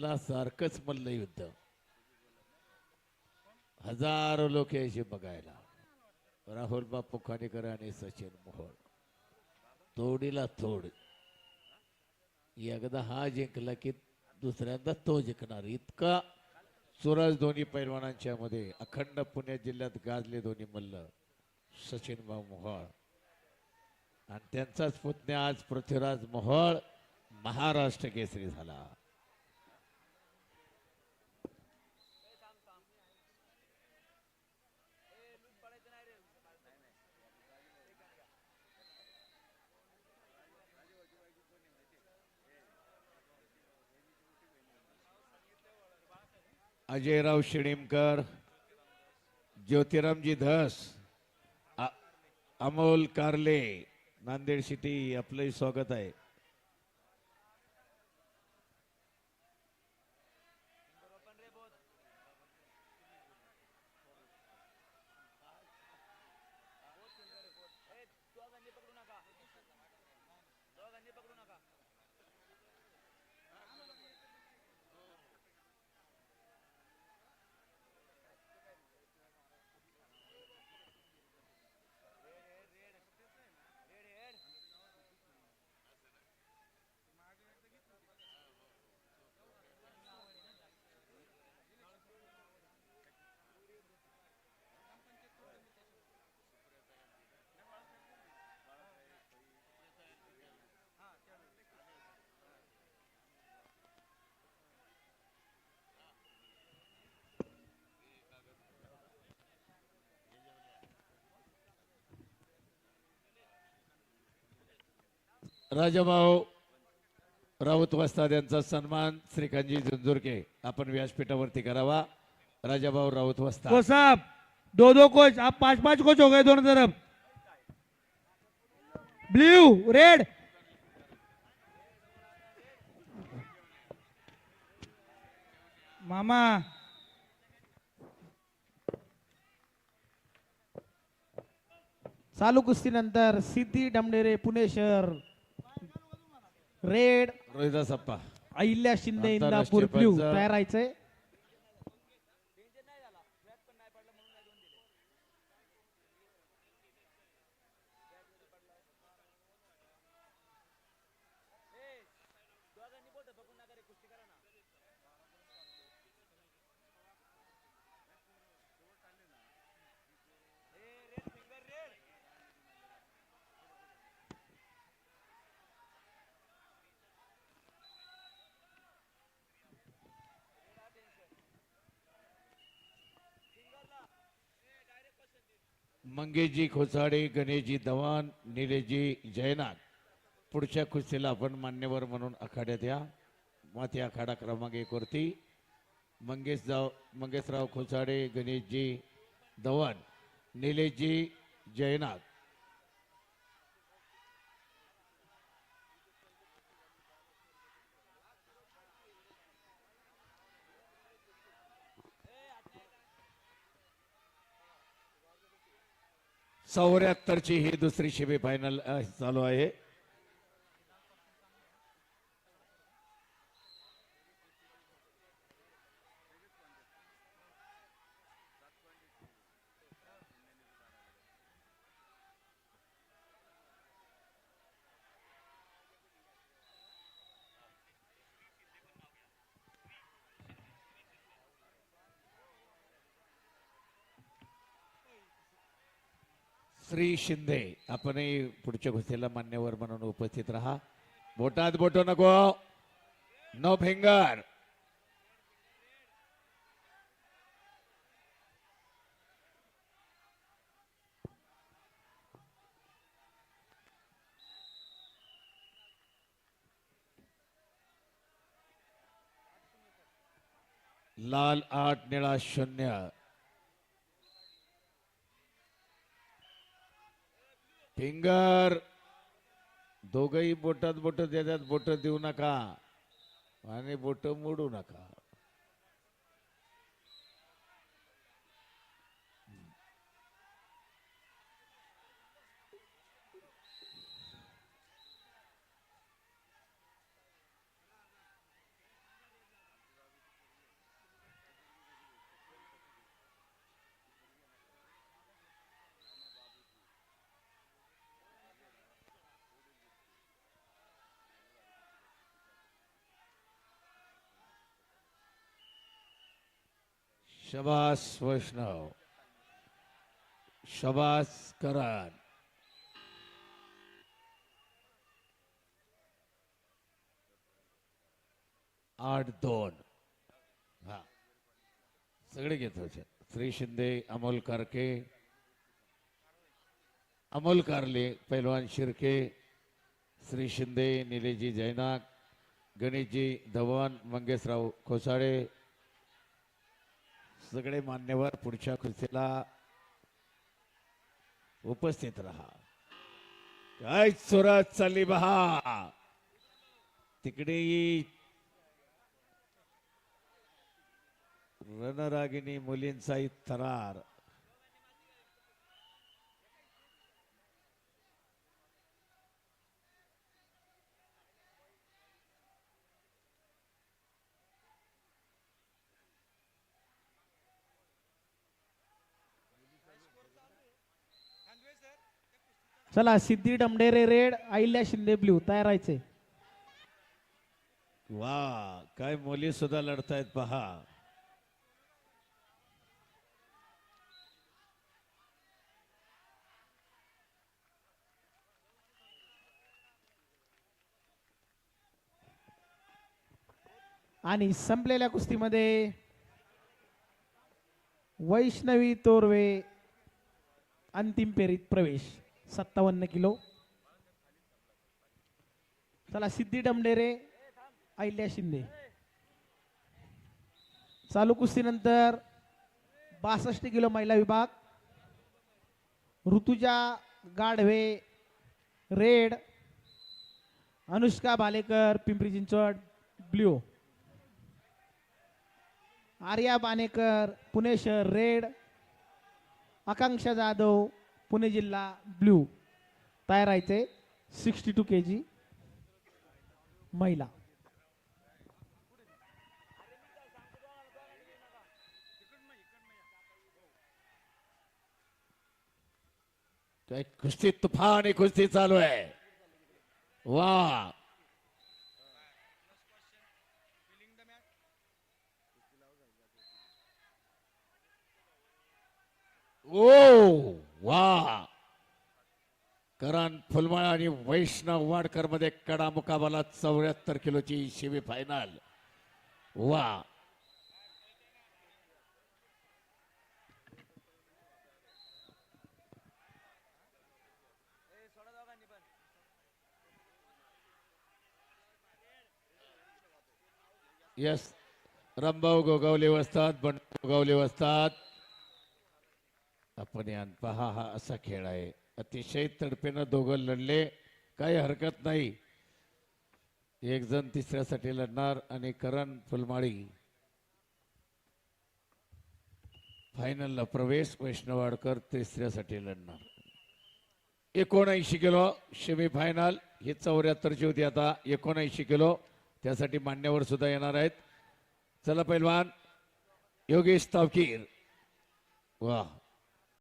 मल्ला सारखंच मल्लयुद्ध हजारो लोक यायचे बघायला. राहुल बापू खानेकर आणि सचिन मोहोळ. तोडीला तोड. एकदा हा जिंकला की दुसऱ्यांदा तो जिंकणार. इतका चुरस दोन्ही पैलवानांच्या मध्ये. अखंड पुणे जिल्ह्यात गाजले दोन्ही मल्ल. सचिन भाऊ मोहोळ. आणि त्यांचाच पुतण्या आज पृथ्वीराज मोहोळ महाराष्ट्र केसरी झाला. अजयराव शिणीमकर ज्योतिरामजी धस अमोल कारले नांदेड सिटी आपलंही स्वागत आहे. राजाभाऊ राऊत वस्ताद यांचा सन्मान श्रीकांतजी झुंझुरके आपण व्यासपीठावरती करावा. राजाभाऊ राऊत वस्ताद. कोच साहब दो दो कोच आप पांच पांच कोच हो गए दोनों तरफ. Blue red. मामा. चालू कुस्तीनंतर सिद्धी डमडेरे पुणे शहर रेड रोहिदास अप्पा. अहिल्या शिंदे इंदापूर ब्ल्यू पंच. मंगेशजी खोसाडे गणेशजी दवान निलेशजी जयनाथ पुढच्या कुस्तीला आपण मान्यवर म्हणून आखाड्यात या माती आखाडा क्रमांक एक वरती मंगेश जाव मंगेशराव खोसाडे गणेशजी दवान निलेशजी जयनाथ चौऱ्याहत्तरची ही दुसरी शिबी फायनल चालू आहे. श्री शिंदे आपणही पुढच्या गोष्टीला मान्यवर म्हणून उपस्थित राहा. बोटात बोटो नको. नो फिंगर लाल आठ निळा शून्य. फिंगर. दोघही बोटात बोट देतात बोट देऊ नका. आणि बोट मोडू नका. शबास वैष्णव शबास करान आठ दोन. हा. सगळे घेत होते. श्री शिंदे अमोल कारके अमोल कारले पैलवान शिर्के श्री शिंदे निलेजी जैनाक गणेशजी धवन मंगेशराव खोसाळे सगळे मान्यवर पुढच्या खुर्चीला उपस्थित राहा. काय चोरात चालली बहा? तिकडे रणरागिनी मुलींचा थरार चला सिद्धी डमडेरे रेड अहिल्या शिंदे ब्ल्यू तयार राहायचे वा काय मुली सुद्धा लढतायत पहा. आणि संपलेल्या कुस्तीमध्ये वैष्णवी तोरवे अंतिम फेरीत प्रवेश. सत्तावन्न किलो. चला सिद्धी डमडेरे अहिल्या शिंदे. चालू कुस्तीनंतर बासष्ट किलो महिला विभाग. Rutuja Gadhave red Anushka Bhalekar Pimpri Chinchwad blue. Arya Banekar Pune शहर रेड. आकांक्षा जाधव पुणे जिल्हा ब्ल्यू. तयार राहायचे सिक्स्टी टू के जी महिला. कुस्ती तुफान कुस्ती चालू आहे. वा ओ. वा करण फुलमाळ आणि वैष्णव वाडकरमध्ये कडा मुकाबला चौऱ्याहत्तर किलोची सेमी फायनल वा यस रंभाऊ गोगावले वसतात बंड गोगावले वसतात आपण यान पहा हा असा खेळ आहे. अतिशय तडपेनं दोघं लढले काही हरकत नाही. एक जण तिसऱ्यासाठी लढणार आणि करण फुलमाळी. फायनलला प्रवेश वैष्णवाडकर तिसऱ्यासाठी लढणार. एकोणऐंशी किलो सेमी फायनल ही चौऱ्याहत्तरची होती आता एकोणऐंशी किलो. त्यासाठी मान्यवर सुद्धा येणार आहेत. चला पैलवान. योगेश तावकीर. वा